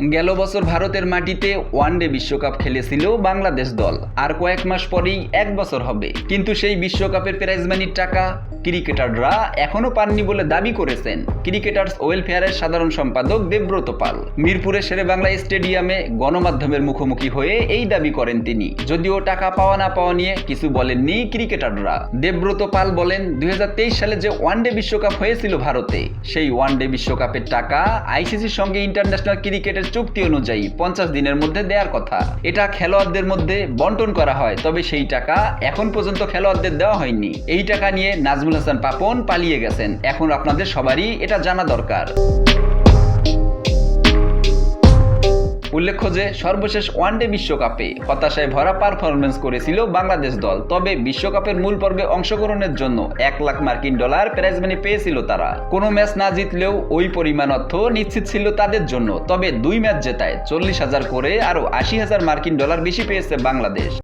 গেল বছর ভারতের মাটিতে ওয়ানডে বিশ্বকাপ খেলেছিল বাংলাদেশ দল। আর কয়েক মাস পরেই এক বছর হবে। কিন্তু সেই বিশ্বকাপের প্রাইজ মানির টাকা ক্রিকেটাররা এখনও পাননি বলে দাবি করেছেন ক্রিকেটার্স ওয়েলফেয়ারের সাধারণ সম্পাদক দেবব্রত পাল। মিরপুরের শেরে বাংলা স্টেডিয়ামে গণমাধ্যমের মুখোমুখি হয়ে এই দাবি করেন তিনি। যদিও টাকা পাওয়া না পাওয়া নিয়ে কিছু বলেননি ক্রিকেটাররা। দেবব্রত পাল বলেন, দুই হাজার তেইশ সালে যে ওয়ানডে বিশ্বকাপ হয়েছিল ভারতে, সেই ওয়ানডে বিশ্বকাপের টাকা আইসিসির সঙ্গে ইন্টারন্যাশনাল ক্রিকেটের চুক্তি অনুযায়ী পঞ্চাশ দিনের মধ্যে দেওয়ার কথা। এটা খেলোয়াড়দের মধ্যে বন্টন করা হয়, তবে সেই টাকা এখন পর্যন্ত খেলোয়াড়দের দেওয়া হয়নি। এই টাকা নিয়ে নাজমুল হাসান পাপন পালিয়ে গেছেন। এখন আপনাদের সবারই এটা জানা দরকার। উল্লেখ্য যে, সর্বশেষ ওয়ানডে বিশ্বকাপে হতাশায় ভরা পারফরমেন্স করেছিল বাংলাদেশ দল। তবে বিশ্বকাপের মূল পর্বে অংশগ্রহণের জন্য এক লাখ মার্কিন ডলার প্রাইজ মানি পেয়েছিল তারা। কোনো ম্যাচ না জিতলেও ওই পরিমাণ অর্থ নিশ্চিত ছিল তাদের জন্য। তবে দুই ম্যাচ জেতায় চল্লিশ হাজার করে আরও আশি হাজার মার্কিন ডলার বেশি পেয়েছে বাংলাদেশ।